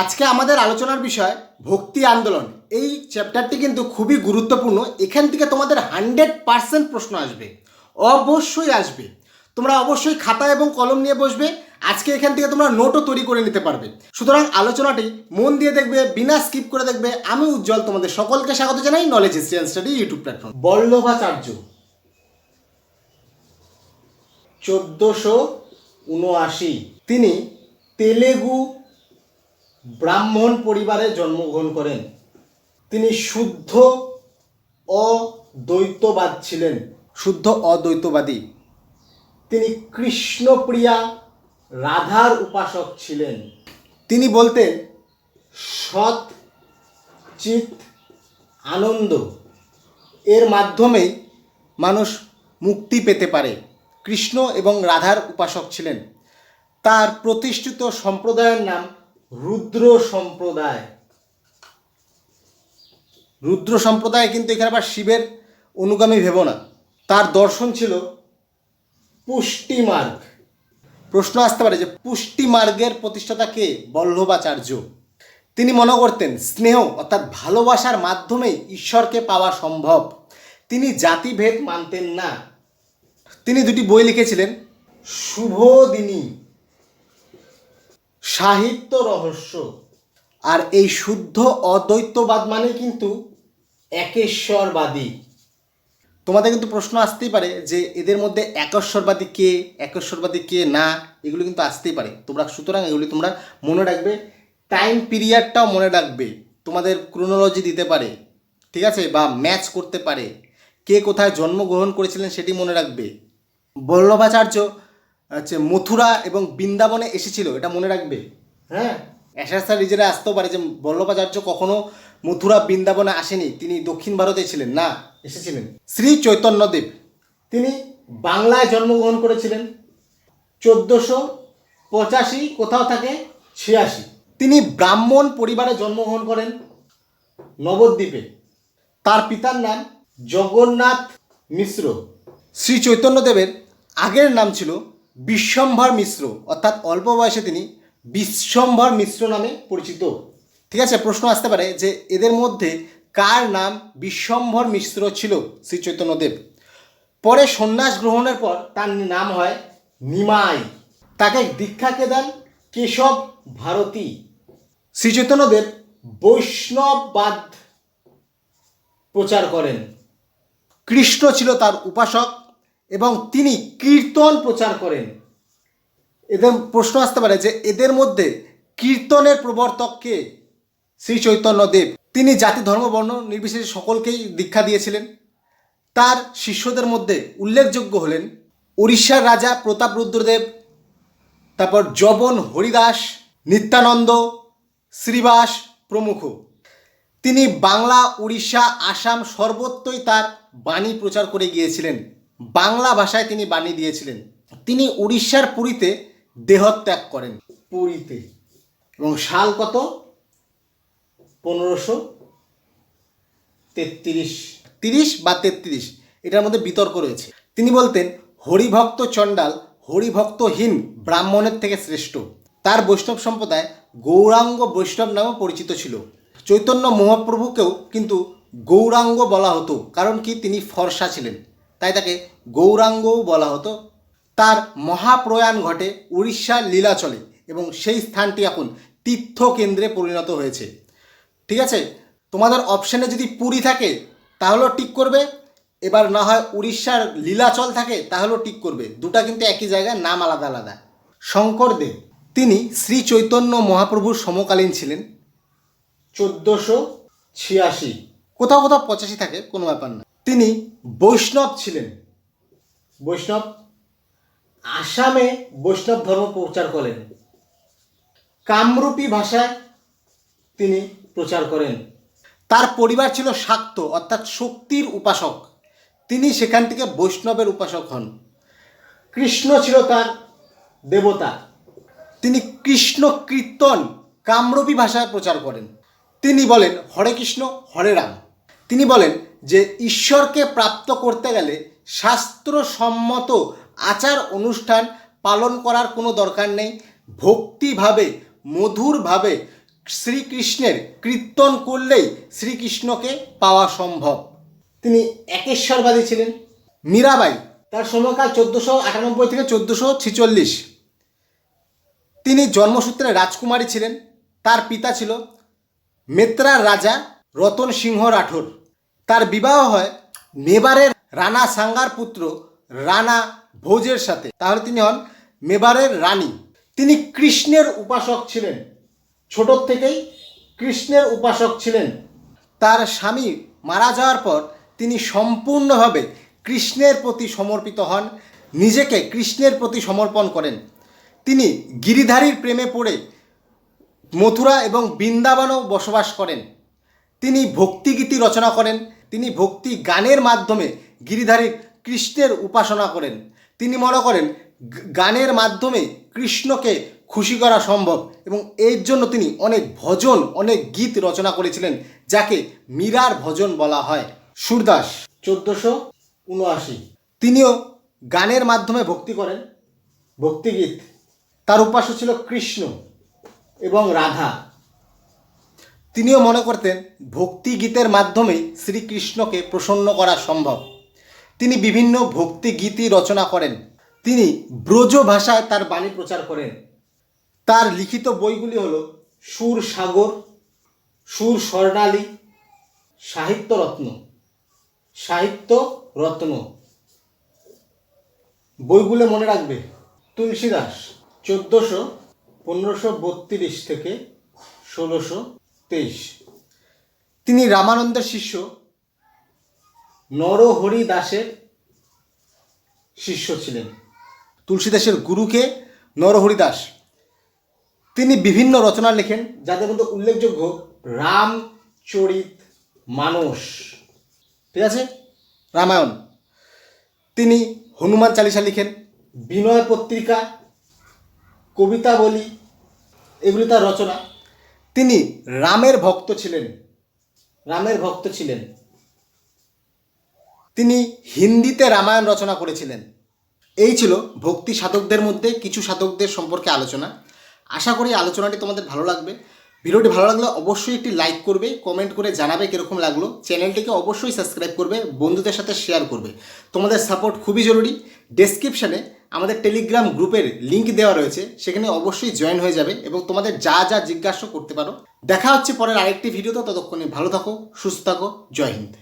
আজকে আমাদের আলোচনার বিষয় ভক্তি আন্দোলন। এই চ্যাপ্টারটি কিন্তু খুবই গুরুত্বপূর্ণ। এখান থেকে তোমাদের হান্ড্রেড পার্সেন্ট প্রশ্ন আসবে। অবশ্যই আসবে। তোমরা অবশ্যই খাতা এবং কলম নিয়ে বসবে। আজকে এখান থেকে তোমরা নোটও তৈরি করে নিতে পারবে। সুতরাং আলোচনাটি মন দিয়ে দেখবে, বিনা স্কিপ করে দেখবে। আমি উজ্জ্বল তোমাদের সকলকে স্বাগত জানাই knowledge history and study YouTube platform Vallabhacharya. চোদ্দোশো উনআশি। তিনি তেলেগু ব্রাহ্মণ পরিবারে জন্মগ্রহণ করেন। তিনি শুদ্ধ অদ্বৈতবাদ ছিলেন। শুদ্ধ অদ্বৈতবাদী তিনি কৃষ্ণপ্রিয়া রাধার উপাসক ছিলেন। তিনি বলতেন সৎ চিত আনন্দ। এর মাধ্যমেই মানুষ মুক্তি পেতে পারে। কৃষ্ণ এবং রাধার উপাসক ছিলেন। তার প্রতিষ্ঠিত সম্প্রদায়ের নাম রুদ্র সম্প্রদায়। রুদ্র সম্প্রদায় কিন্তু এখানে আবার শিবের অনুগামী ভেব না। তার দর্শন ছিল পুষ্টিমার্গ। প্রশ্ন আসতে পারে যে পুষ্টিমার্গের প্রতিষ্ঠাতা কে? বল্লভাচার্য। তিনি মনে করতেন, স্নেহ অর্থাৎ ভালোবাসার মাধ্যমেই ঈশ্বরকে পাওয়া সম্ভব। তিনি জাতিভেদ মানতেন না। তিনি দুটি বই লিখেছিলেন, শুভদিনী। সাহিত্য রহস্য। আর এই শুদ্ধ অদ্বৈতবাদ মানে কিন্তু একেশ্বরবাদী। তোমাদের কিন্তু প্রশ্ন আসতেই পারে যে এদের মধ্যে একেশ্বরবাদী কে একেশ্বরবাদী কে না, এগুলো কিন্তু আসতেই পারে। তোমরা সুতরাং এগুলি তোমরা মনে রাখবে টাইম পিরিয়ডটাও মনে রাখবে। তোমাদের ক্রোনোলজি দিতে পারে, ঠিক আছে? বা ম্যাচ করতে পারে। কে কোথায় জন্মগ্রহণ করেছিলেন সেটি মনে রাখবে। বল্লভাচার্য হচ্ছে মথুরা এবং বৃন্দাবনে এসেছিল, এটা মনে রাখবে? হ্যাঁ? অ্যাসার নিজেরা আসতেও পারে যে বল্লভাচার্য কখনো মথুরা, বৃন্দাবনে আসেনি, তিনি দক্ষিণ ভারতে ছিলেন, না, এসেছিলেন। শ্রী চৈতন্যদেব, তিনি বাংলায় জন্মগ্রহণ করেছিলেন, চোদ্দোশো পঁচাশি, কোথাও থাকে, ছিয়াশি। তিনি ব্রাহ্মণ পরিবারে জন্মগ্রহণ করেন, নবদ্বীপে। তার পিতার নাম জগন্নাথ মিশ্র। শ্রী চৈতন্যদেবের আগের নাম ছিল বিশ্বম্ভর মিশ্র, অর্থাৎ অল্প বয়সে তিনি বিশ্বম্ভর মিশ্র নামে পরিচিত। ঠিক আছে, প্রশ্ন আসতে পারে যে এদের মধ্যে কার নাম বিশ্বম্ভর মিশ্র ছিল? শ্রী চৈতন্যদেব পরে সন্ন্যাস গ্রহণের পর তার নাম হয় নিমাই। তাকে দীক্ষাকে দেন? কেশব ভারতী। শ্রী চৈতন্যদেব বৈষ্ণববাদ প্রচার করেন। কৃষ্ণ ছিল তার উপাসক। এবং তিনি কীর্তন প্রচার করেন। এদের প্রশ্ন আসতে পারে যে এদের মধ্যে কীর্তনের প্রবর্তক কে? শ্রী চৈতন্যদেব তিনি জাতি, ধর্ম, বর্ণ নির্বিশেষে সকলকেই দীক্ষা দিয়েছিলেন। তার শিষ্যদের মধ্যে উল্লেখযোগ্য হলেন উড়িষ্যার রাজা প্রতাপ রুদ্রদেব, তারপর জবন হরিদাস, নিত্যানন্দ, শ্রীবাস প্রমুখ। তিনি বাংলা উড়িষ্যা আসাম সর্বত্রই তার বাণী প্রচার করে গিয়েছিলেন। বাংলা ভাষায় তিনি বাণী দিয়েছিলেন। তিনি উড়িষ্যার পুরীতে দেহত্যাগ করেন। পুরীতে। এবং সাল কত? পনেরোশো তেত্রিশ। তিরিশ বা তেত্রিশ, এটার মধ্যে বিতর্ক রয়েছে। তিনি বলতেন, হরিভক্ত চণ্ডাল হরিভক্তহীন ব্রাহ্মণের থেকে শ্রেষ্ঠ। তার বৈষ্ণব সম্প্রদায় গৌরাঙ্গ বৈষ্ণব নামে পরিচিত ছিল। চৈতন্য মহাপ্রভুকেও কিন্তু গৌরাঙ্গ বলা হতো, কারণ কি তিনি ফর্সা ছিলেন। তাই তাকে গৌরাঙ্গও বলা হতো। তার মহাপ্রয়াণ ঘটে উড়িষ্যার লীলাচলে এবং সেই স্থানটি এখন তীর্থ কেন্দ্রে পরিণত হয়েছে। ঠিক আছে? তোমাদের অপশানে যদি পুরী থাকে, তাহলেও টিক করবে। এবার না হয় উড়িষ্যার লীলাচল থাকে, তাহলেও টিক করবে। দুটা কিন্তু একই জায়গায় নাম আলাদা আলাদা। শঙ্করদেব তিনি শ্রী চৈতন্য মহাপ্রভুর সমকালীন ছিলেন। চোদ্দোশো ছিয়াশি। কোথাও কোথাও পঁচাশি থাকে, কোনো ব্যাপার না। তিনি বৈষ্ণব ছিলেন। বৈষ্ণব আসামে বৈষ্ণব ধর্ম প্রচার করেন। কামরূপী ভাষায় তিনি প্রচার করেন। তার পরিবার ছিল শাক্ত, অর্থাৎ শক্তির উপাসক। তিনি সেখান থেকে বৈষ্ণবের উপাসক হন। কৃষ্ণ ছিল তার দেবতা। তিনি কৃষ্ণ কীর্তন কামরূপী ভাষায় প্রচার করেন। তিনি বলেন, হরে কৃষ্ণ, হরে রাম। তিনি বলেন যে ঈশ্বরকে প্রাপ্ত করতে গেলে শাস্ত্রসম্মত আচার অনুষ্ঠান পালন করার কোনো দরকার নেই। ভক্তিভাবে, মধুরভাবে শ্রীকৃষ্ণের কীর্তন করলেই শ্রীকৃষ্ণকে পাওয়া সম্ভব। তিনি একেশ্বরবাদী ছিলেন। মীরাবাই, তার সময়কাল চোদ্দোশো আটানব্বই থেকে চোদ্দোশো ছিচল্লিশ। তিনি জন্মসূত্রে রাজকুমারী ছিলেন। তার পিতা ছিল মেত্রার রাজা রতন সিংহ রাঠোর। তার বিবাহ হয় মেবারের রানা সাঙ্গার পুত্র রানা ভোজের সাথে। তাহলে তিনি হন মেবারের রানী। তিনি কৃষ্ণের উপাসক ছিলেন। ছোট থেকেই কৃষ্ণের উপাসক ছিলেন। তার স্বামী মারা যাওয়ার পর তিনি সম্পূর্ণভাবে কৃষ্ণের প্রতি সমর্পিত হন, নিজেকে কৃষ্ণের প্রতি সমর্পণ করেন। তিনি গিরিধারীর প্রেমে পড়ে মথুরা এবং বৃন্দাবনও বসবাস করেন। তিনি ভক্তিগীতি রচনা করেন তিনি ভক্তি গানের মাধ্যমে গিরিধারীর কৃষ্ণের উপাসনা করেন। তিনি মনে করেন গানের মাধ্যমে কৃষ্ণকে খুশি করা সম্ভব এবং এর জন্য তিনি অনেক ভজন, অনেক গীত রচনা করেছিলেন, যাকে মীরার ভজন বলা হয়। সুরদাস, চোদ্দোশো উনআশি। তিনিও গানের মাধ্যমে ভক্তি করেন ভক্তিগীত তার উপাস্য ছিল কৃষ্ণ এবং রাধা। তিনিও মনে করতেন ভক্তি গীতের মাধ্যমেই শ্রীকৃষ্ণকে প্রসন্ন করা সম্ভব। তিনি বিভিন্ন ভক্তি গীতি রচনা করেন। তিনি ব্রজ ভাষায় তার বাণী প্রচার করেন। তার লিখিত বইগুলি হল সুর সাগর, সুর স্বর্ণালী, সাহিত্য রত্ন সাহিত্য রত্ন। বইগুলো মনে রাখবে তুলসী দাস চোদ্দোশো পনেরোশো বত্রিশ থেকে ষোলোশো তেইশ। তিনি রামানন্দের শিষ্য নরহরি দাসের শিষ্য ছিলেন। তুলসীদাসের গুরুকে নরহরি দাস তিনি বিভিন্ন রচনা লেখেন, যাদের মধ্যে উল্লেখযোগ্য রামচরিত মানস। ঠিক আছে? রামায়ণ। তিনি হনুমান চালিসা লিখেন, বিনয় পত্রিকা, কবিতা বলি, এগুলি তার রচনা। তিনি রামের ভক্ত ছিলেন। রামের ভক্ত ছিলেন। তিনি হিন্দিতে রামায়ণ রচনা করেছিলেন। এই ছিল ভক্তি সাধকদের মধ্যে কিছু সাধকদের সম্পর্কে আলোচনা। আশা করি আলোচনাটি তোমাদের ভালো লাগবে। ভিডিওটি ভালো লাগলে অবশ্যই একটি লাইক করবে, কমেন্ট করে জানাবে কীরকম লাগল। চ্যানেলটিকে অবশ্যই সাবস্ক্রাইব করবে, বন্ধুদের সাথে শেয়ার করবে। তোমাদের সাপোর্ট খুবই জরুরি। ডেসক্রিপশানে আমাদের টেলিগ্রাম গ্রুপের লিঙ্ক দেওয়া রয়েছে, সেখানে অবশ্যই জয়েন হয়ে যাবে এবং তোমাদের যা যা জিজ্ঞাসা করতে পারো। দেখা হচ্ছে পরের আরেকটি ভিডিওতে ততক্ষণে ভালো থাকো, সুস্থ থাকো, জয় হিন্দ।